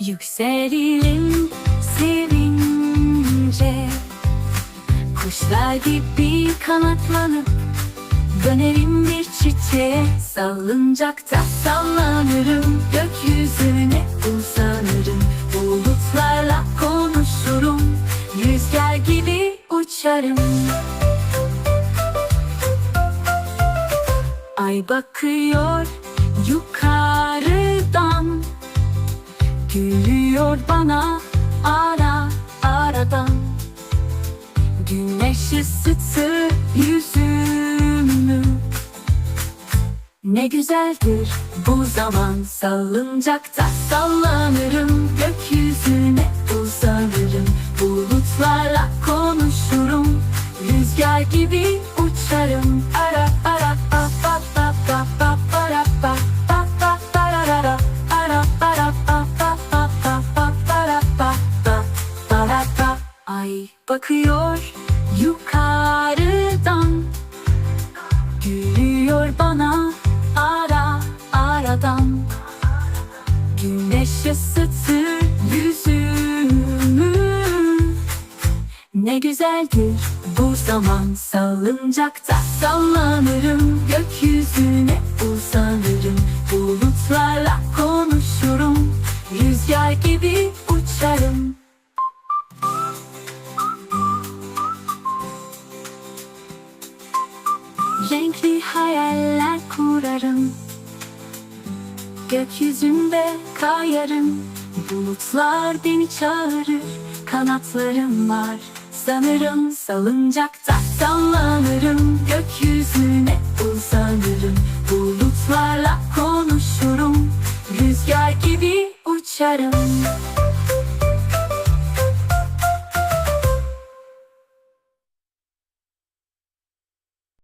Yükselirim sevince. Kuşlar gibi kanatlanıp Dönerim bir çiçeğe. Salıncakta sallanırım Gökyüzüne uzanırım. Bulutlarla konuşurum Rüzgar gibi uçarım. Ay bakıyor yukarıdan Gülüyor bana ara aradan Güneş ısıtır yüzümü. Ne güzeldir bu zaman Salıncakta sallanırım. Gökyüzüne uzanırım Bulutlarla konuşurum. Rüzgar gibi uçarım Ara Ay bakıyor yukarıdan. Gülüyor bana ara aradan. Güneş ısıtır yüzümü. Ne güzeldir bu zaman Salıncakta sallanırım. Gökyüzüne uzanırım Bulutlarla konuşurum. Rüzgar gibi uçarım Renkli hayaller kurarım. Gökyüzünde kayarım. Bulutlar beni çağırır. Kanatlarım var. Sanırım salıncakta sallanırım. Gökyüzüne uzanırım. Bulutlarla konuşurum. Rüzgar gibi uçarım